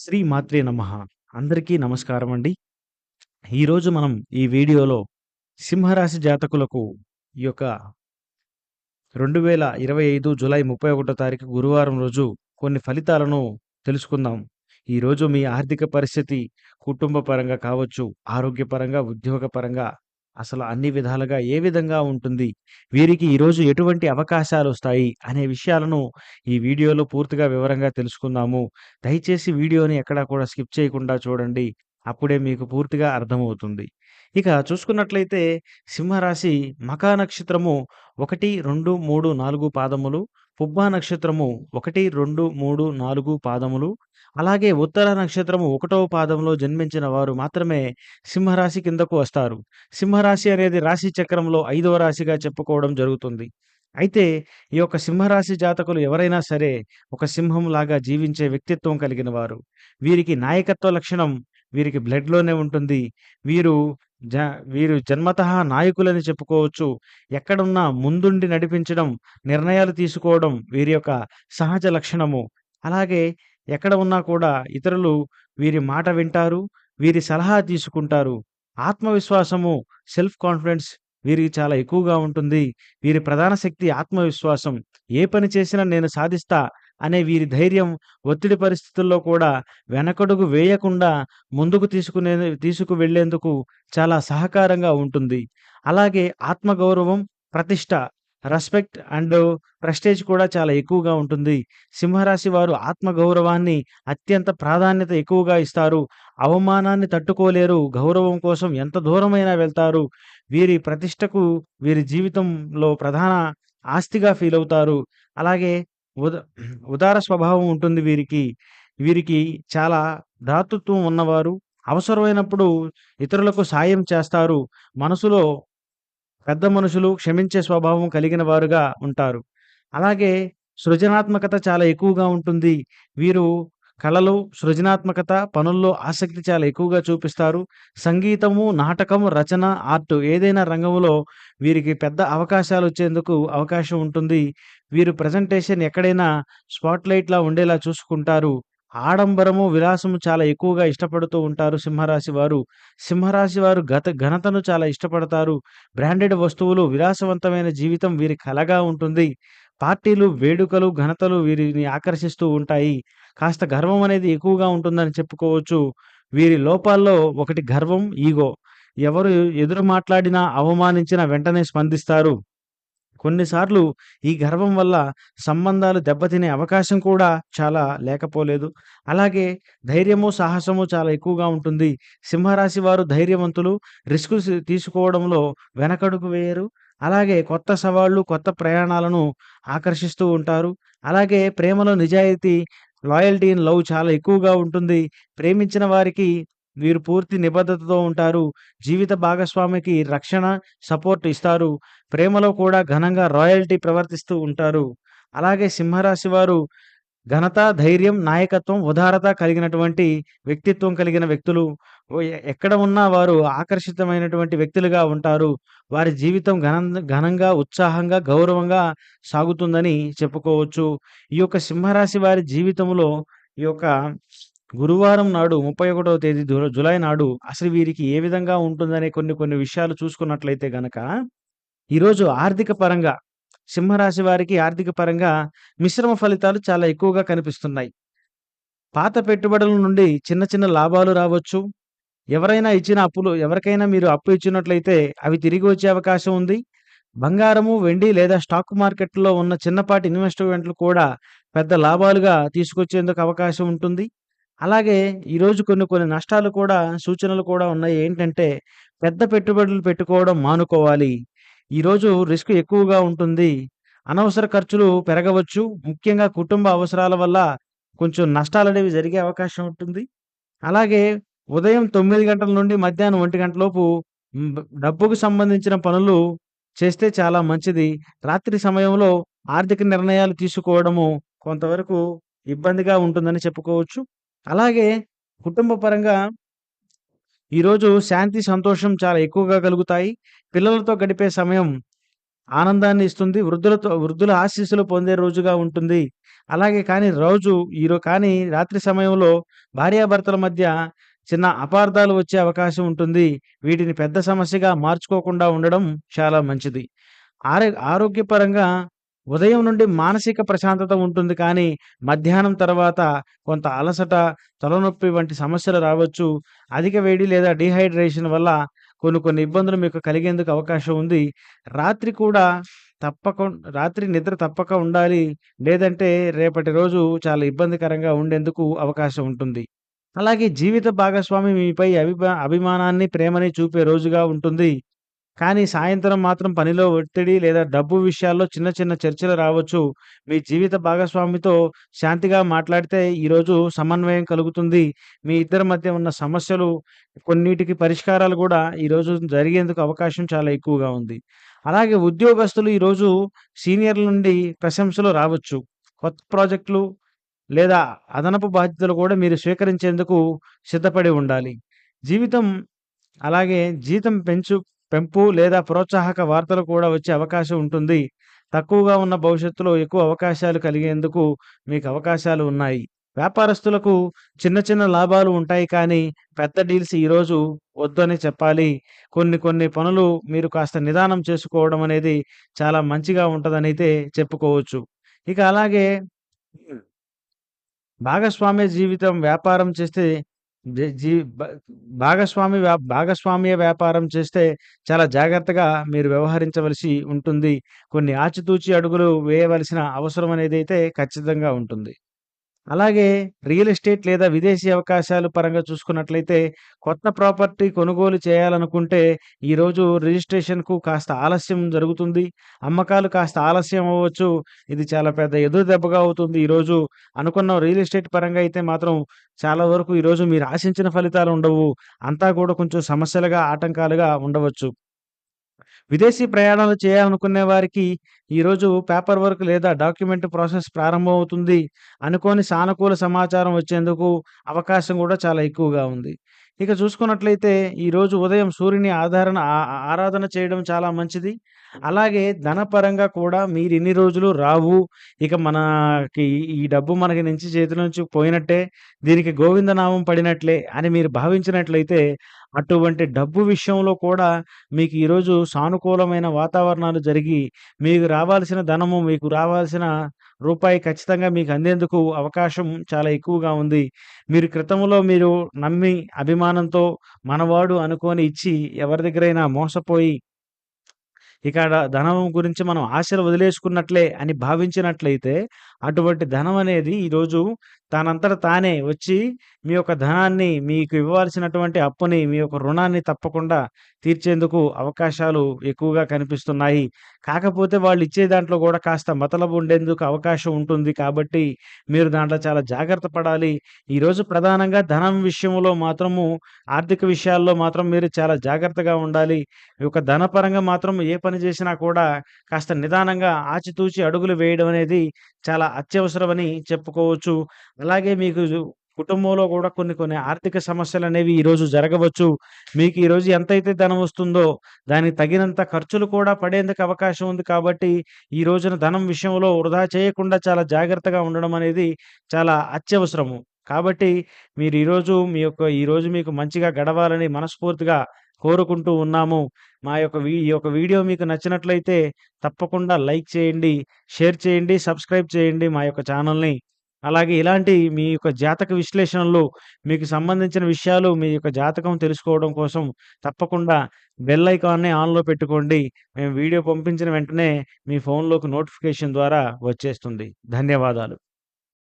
శ్రీ మాత్రే నమ. అందరికీ నమస్కారం అండి. ఈరోజు మనం ఈ వీడియోలో సింహరాశి జాతకులకు ఈ యొక్క రెండు వేల ఇరవై ఐదు జూలై ముప్పై ఒకటో తారీఖు గురువారం రోజు కొన్ని ఫలితాలను తెలుసుకుందాం. ఈరోజు మీ ఆర్థిక పరిస్థితి కుటుంబ పరంగా కావచ్చు ఆరోగ్యపరంగా ఉద్యోగపరంగా అసలు అన్ని విధాలుగా ఏ విధంగా ఉంటుంది? వీరికి ఈరోజు ఎటువంటి అవకాశాలు వస్తాయి? అనే విషయాలను ఈ వీడియోలో పూర్తిగా వివరంగా తెలుసుకుందాము. దయచేసి వీడియోని ఎక్కడా కూడా స్కిప్ చేయకుండా చూడండి. అప్పుడే మీకు పూర్తిగా అర్థమవుతుంది. ఇక చూసుకున్నట్లయితే సింహరాశి మకా నక్షత్రము ఒకటి రెండు మూడు నాలుగు పాదములు పుబ్బా నక్షత్రము ఒకటి రెండు మూడు నాలుగు పాదములు అలాగే ఉత్తర నక్షత్రము ఒకటవ పాదంలో జన్మించిన వారు మాత్రమే సింహరాశి కిందకు వస్తారు. సింహరాశి అనేది రాశి చక్రంలో ఐదవ రాశిగా చెప్పుకోవడం జరుగుతుంది. అయితే ఈ యొక్క సింహరాశి జాతకులు ఎవరైనా సరే ఒక సింహం లాగా జీవించే వ్యక్తిత్వం కలిగిన వారు. వీరికి నాయకత్వ లక్షణం వీరికి బ్లడ్లోనే ఉంటుంది. వీరు జ వీరు జన్మత నాయకులని చెప్పుకోవచ్చు. ఎక్కడున్నా ముందుండి నడిపించడం నిర్ణయాలు తీసుకోవడం వీరి యొక్క సహజ లక్షణము. అలాగే ఎక్కడ ఉన్నా కూడా ఇతరులు వీరి మాట వింటారు వీరి సలహా తీసుకుంటారు. ఆత్మవిశ్వాసము సెల్ఫ్ కాన్ఫిడెన్స్ వీరికి చాలా ఎక్కువగా ఉంటుంది. వీరి ప్రధాన శక్తి ఆత్మవిశ్వాసం. ఏ పని చేసినా నేను సాధిస్తా అనే వీరి ధైర్యం ఒత్తిడి పరిస్థితుల్లో కూడా వెనకడుగు వేయకుండా ముందుకు తీసుకునే తీసుకు వెళ్ళేందుకు చాలా సహకారంగా ఉంటుంది. అలాగే ఆత్మగౌరవం ప్రతిష్ట రెస్పెక్ట్ అండ్ ప్రెస్టేజ్ కూడా చాలా ఎక్కువగా ఉంటుంది. సింహరాశి వారు ఆత్మగౌరవాన్ని అత్యంత ప్రాధాన్యత ఎక్కువగా ఇస్తారు. అవమానాన్ని తట్టుకోలేరు. గౌరవం కోసం ఎంత దూరమైనా వెళ్తారు. వీరి ప్రతిష్టకు వీరి జీవితంలో ప్రధాన ఆస్తిగా ఫీల్ అవుతారు. అలాగే ఉద ఉదార స్వభావం ఉంటుంది వీరికి. వీరికి చాలా దాతృత్వం ఉన్నవారు అవసరమైనప్పుడు ఇతరులకు సాయం చేస్తారు. మనసులో పెద్ద మనుషులు క్షమించే స్వభావం కలిగిన వారుగా ఉంటారు. అలాగే సృజనాత్మకత చాలా ఎక్కువగా ఉంటుంది. వీరు కళలు సృజనాత్మకత పనుల్లో ఆసక్తి చాలా ఎక్కువగా చూపిస్తారు. సంగీతము నాటకము రచన ఆర్ట్ ఏదైనా రంగంలో వీరికి పెద్ద అవకాశాలు వచ్చేందుకు అవకాశం ఉంటుంది. వీరు ప్రజెంటేషన్ ఎక్కడైనా స్పాట్లైట్లా ఉండేలా చూసుకుంటారు. ఆడంబరము విలాసము చాలా ఎక్కువగా ఇష్టపడుతూ ఉంటారు సింహరాశి వారు. సింహరాశి వారు గత ఘనతను చాలా ఇష్టపడతారు. బ్రాండెడ్ వస్తువులు విలాసవంతమైన జీవితం వీరి కలగా ఉంటుంది. పార్టీలు వేడుకలు ఘనతలు వీరిని ఆకర్షిస్తూ ఉంటాయి. కాస్త గర్వం అనేది ఎక్కువగా ఉంటుందని చెప్పుకోవచ్చు. వీరి లోపాల్లో ఒకటి గర్వం ఈగో. ఎవరు ఎదురు మాట్లాడినా అవమానించినా వెంటనే స్పందిస్తారు. కొన్నిసార్లు ఈ గర్వం వల్ల సంబంధాలు దెబ్బతినే అవకాశం కూడా చాలా లేకపోలేదు. అలాగే ధైర్యము సాహసము చాలా ఎక్కువగా ఉంటుంది. సింహరాశి వారు ధైర్యవంతులు రిస్క్ తీసుకోవడంలో వెనకడుగు వేయరు. అలాగే కొత్త సవాళ్ళు కొత్త ప్రయాణాలను ఆకర్షిస్తూ ఉంటారు. అలాగే ప్రేమలో నిజాయితీ లాయల్టీ ఇన్ లవ్ చాలా ఎక్కువగా ఉంటుంది. ప్రేమించిన వారికి వీరు పూర్తి నిబద్ధతతో ఉంటారు. జీవిత భాగస్వామికి రక్షణ సపోర్ట్ ఇస్తారు. ప్రేమలో కూడా ఘనంగా రాయల్టీ ప్రవర్తిస్తూ ఉంటారు. అలాగే సింహరాశి వారు ఘనత ధైర్యం నాయకత్వం ఉదారత కలిగినటువంటి వ్యక్తిత్వం కలిగిన వ్యక్తులు. ఎక్కడ ఉన్నా వారు ఆకర్షితమైనటువంటి వ్యక్తులుగా ఉంటారు. వారి జీవితం ఘన ఘనంగా ఉత్సాహంగా గౌరవంగా సాగుతుందని చెప్పుకోవచ్చు. ఈ యొక్క సింహరాశి వారి జీవితంలో ఈ యొక్క గురువారం నాడు ముప్పై ఒకటవ తేదీ జులై నాడు అసలు వీరికి ఏ విధంగా ఉంటుందనే కొన్ని కొన్ని విషయాలు చూసుకున్నట్లయితే గనక ఈరోజు ఆర్థిక పరంగా సింహరాశి వారికి ఆర్థిక పరంగా మిశ్రమ ఫలితాలు చాలా ఎక్కువగా కనిపిస్తున్నాయి. పాత పెట్టుబడుల నుండి చిన్న చిన్న లాభాలు రావచ్చు. ఎవరైనా ఇచ్చిన అప్పులు ఎవరికైనా మీరు అప్పు ఇచ్చినట్లయితే అవి తిరిగి వచ్చే అవకాశం ఉంది. బంగారము వెండి లేదా స్టాక్ మార్కెట్లో ఉన్న చిన్నపాటి ఇన్వెస్ట్మెంట్లు కూడా పెద్ద లాభాలుగా తీసుకొచ్చేందుకు అవకాశం ఉంటుంది. అలాగే ఈరోజు కొన్ని కొన్ని నష్టాలు కూడా సూచనలు కూడా ఉన్నాయి. ఏంటంటే పెద్ద పెట్టుబడులు పెట్టుకోవడం మానుకోవాలి. ఈరోజు రిస్క్ ఎక్కువగా ఉంటుంది. అనవసర ఖర్చులు పెరగవచ్చు. ముఖ్యంగా కుటుంబ అవసరాల వల్ల కొంచెం నష్టాలు అనేవి జరిగే అవకాశం ఉంటుంది. అలాగే ఉదయం తొమ్మిది గంటల నుండి మధ్యాహ్నం ఒంటి గంటలోపు డబ్బుకు సంబంధించిన పనులు చేస్తే చాలా మంచిది. రాత్రి సమయంలో ఆర్థిక నిర్ణయాలు తీసుకోవడము కొంతవరకు ఇబ్బందిగా ఉంటుందని చెప్పుకోవచ్చు. అలాగే కుటుంబ పరంగా ఈరోజు శాంతి సంతోషం చాలా ఎక్కువగా కలుగుతాయి పిల్లలతో గడిపే సమయం ఆనందాన్ని ఇస్తుంది వృద్ధులతో వృద్ధుల ఆశీస్సులు పొందే రోజుగా ఉంటుంది అలాగే కానీ రోజు ఈరోజు కానీ రాత్రి సమయంలో భార్యాభర్తల మధ్య చిన్న అపార్థాలు వచ్చే అవకాశం ఉంటుంది. వీటిని పెద్ద సమస్యగా మార్చుకోకుండా ఉండడం చాలా మంచిది. ఆరో ఆరోగ్యపరంగా ఉదయం నుండి మానసిక ప్రశాంతత ఉంటుంది కానీ, మధ్యాహ్నం తర్వాత కొంత అలసట, తలనొప్పి వంటి సమస్యలు రావచ్చు. అధిక వేడి లేదా డిహైడ్రేషన్ వల్ల కొన్ని కొన్ని ఇబ్బందులు మీకు కలిగేందుకు అవకాశం ఉంది. రాత్రి కూడా తప్పక రాత్రి నిద్ర తప్పక ఉండాలి. లేదంటే రేపటి రోజు చాలా ఇబ్బందికరంగా ఉండేందుకు అవకాశం ఉంటుంది. అలాగే జీవిత భాగస్వామి మీపై అభిమా అభిమానాన్ని, ప్రేమని చూపే రోజుగా ఉంటుంది. కానీ సాయంత్రం మాత్రం పనిలో ఒత్తిడి లేదా డబ్బు విషయాల్లో చిన్న చిన్న చర్చలు రావచ్చు. మీ జీవిత భాగస్వామితో శాంతిగా మాట్లాడితే ఈరోజు సమన్వయం కలుగుతుంది. మీ ఇద్దరి మధ్య ఉన్న సమస్యలు కొన్నిటికి పరిష్కారాలు కూడా ఈరోజు జరిగేందుకు అవకాశం చాలా ఎక్కువగా ఉంది. అలాగే ఉద్యోగస్తులు ఈరోజు సీనియర్ల నుండి ప్రశంసలు రావచ్చు. కొత్త ప్రాజెక్టులు లేదా అదనపు బాధ్యతలు కూడా మీరు స్వీకరించేందుకు సిద్ధపడి ఉండాలి. జీవితం అలాగే జీతం పెంచు పెంపు లేదా ప్రోత్సాహక వార్తలు కూడా వచ్చే అవకాశం ఉంటుంది. తక్కువగా ఉన్న భవిష్యత్తులో ఎక్కువ అవకాశాలు కలిగేందుకు మీకు అవకాశాలు ఉన్నాయి. వ్యాపారస్తులకు చిన్న చిన్న లాభాలు ఉంటాయి కానీ, పెద్ద డీల్స్ ఈరోజు వద్దనే చెప్పాలి. కొన్ని కొన్ని పనులు మీరు కాస్త నిదానం చేసుకోవడం అనేది చాలా మంచిగా ఉంటదనైతే చెప్పుకోవచ్చు. ఇక అలాగే భాగస్వామ్య జీవితం వ్యాపారం చేస్తే జీ భ భాగస్వామి వ్యా భాగస్వామ్య వ్యాపారం చేస్తే చాలా జాగ్రత్తగా మీరు వ్యవహరించవలసి ఉంటుంది. కొన్ని ఆచితూచి అడుగులు వేయవలసిన అవసరం అనేది అయితే ఖచ్చితంగా ఉంటుంది. అలాగే రియల్ ఎస్టేట్ లేదా విదేశీ అవకాశాలు పరంగా చూసుకున్నట్లయితే కొత్త ప్రాపర్టీ కొనుగోలు చేయాలనుకుంటే ఈరోజు రిజిస్ట్రేషన్‌కు కాస్త ఆలస్యం జరుగుతుంది. అమ్మకాలు కాస్త ఆలస్యం అవ్వచ్చు. ఇది చాలా పెద్ద ఎదురు దెబ్బగా అవుతుంది ఈరోజు. అనుకున్న రియల్ ఎస్టేట్ పరంగా అయితే మాత్రం చాలా వరకు ఈరోజు మీరు ఆశించిన ఫలితాలు ఉండవు. అంతా కూడా కొంచెం సమస్యలుగా, ఆటంకాలుగా ఉండవచ్చు. విదేశీ ప్రయాణాలు చేయాలనుకునే వారికి ఈరోజు పేపర్ వర్క్ లేదా డాక్యుమెంట్ ప్రాసెస్ ప్రారంభమవుతుంది. అనుకోని సానుకూల సమాచారం వచ్చేందుకు అవకాశం కూడా చాలా ఎక్కువగా ఉంది. ఇక చూసుకున్నట్లయితే ఈరోజు ఉదయం సూర్యుని ఆధారణ ఆరాధన చేయడం చాలా మంచిది. అలాగే ధనపరంగా కూడా మీరు ఇన్ని రోజులు రావు. ఇక మనకి ఈ డబ్బు మనకి నుంచి చేతి నుంచి పోయినట్టే. దీనికి గోవిందనామం పడినట్లే అని మీరు భావించినట్లయితే అటువంటి డబ్బు విషయంలో కూడా మీకు ఈరోజు సానుకూలమైన వాతావరణాలు జరిగి, మీకు రావాల్సిన ధనము, మీకు రావాల్సిన రూపాయి ఖచ్చితంగా మీకు అందేందుకు అవకాశం చాలా ఎక్కువగా ఉంది. మీరు క్రితంలో మీరు నమ్మి, అభిమానంతో మనవాడు అనుకోని ఇచ్చి ఎవరి దగ్గరైనా మోసపోయి ఇక ధనం గురించి మనం ఆశలు వదిలేసుకున్నట్లే అని భావించినట్లయితే, అటువంటి ధనం అనేది ఈరోజు తనంతట తానే వచ్చి మీ యొక్క ధనాన్ని, మీకు ఇవ్వాల్సినటువంటి అప్పుని, మీ యొక్క రుణాన్ని తప్పకుండా తీర్చేందుకు అవకాశాలు ఎక్కువగా కనిపిస్తున్నాయి. కాకపోతే వాళ్ళు ఇచ్చే దాంట్లో కూడా కాస్త మతలబు ఉండేందుకు అవకాశం ఉంటుంది కాబట్టి, మీరు దాంట్లో చాలా జాగ్రత్త పడాలి. ఈరోజు ప్రధానంగా ధనం విషయంలో మాత్రము, ఆర్థిక విషయాల్లో మాత్రం మీరు చాలా జాగ్రత్తగా ఉండాలి. ఈ యొక్క ధనపరంగా మాత్రం ఏ పని చేసినా కూడా కాస్త నిదానంగా ఆచితూచి అడుగులు వేయడం అనేది చాలా అత్యవసరమని చెప్పుకోవచ్చు. అలాగే మీకు కుటుంబంలో కూడా కొన్ని కొన్ని ఆర్థిక సమస్యలు అనేవి ఈరోజు జరగవచ్చు. మీకు ఈరోజు ఎంతైతే ధనం వస్తుందో, దానికి తగినంత ఖర్చులు కూడా పడేందుకు అవకాశం ఉంది కాబట్టి, ఈ రోజున ధనం విషయంలో వృధా చేయకుండా చాలా జాగ్రత్తగా ఉండడం అనేది చాలా అత్యవసరము. కాబట్టి మీరు ఈరోజు మీ యొక్క ఈరోజు మీకు మంచిగా గడవాలని మనస్ఫూర్తిగా కోరుకుంటూ ఉన్నాము. మా యొక్క వీ ఈ యొక్క వీడియో మీకు నచ్చినట్లయితే తప్పకుండా లైక్ చేయండి, షేర్ చేయండి, సబ్స్క్రైబ్ చేయండి మా యొక్క ఛానల్‌ని. అలాగే ఇలాంటి మీ యొక్క జాతక విశ్లేషణలు, మీకు సంబంధించిన విషయాలు, మీ యొక్క జాతకం తెలుసుకోవడం కోసం తప్పకుండా బెల్ ఐకాన్‌ని ఆన్‌లో పెట్టుకోండి. మేము వీడియో పంపించిన వెంటనే మీ ఫోన్‌లోకి నోటిఫికేషన్ ద్వారా వచ్చేస్తుంది. ధన్యవాదాలు.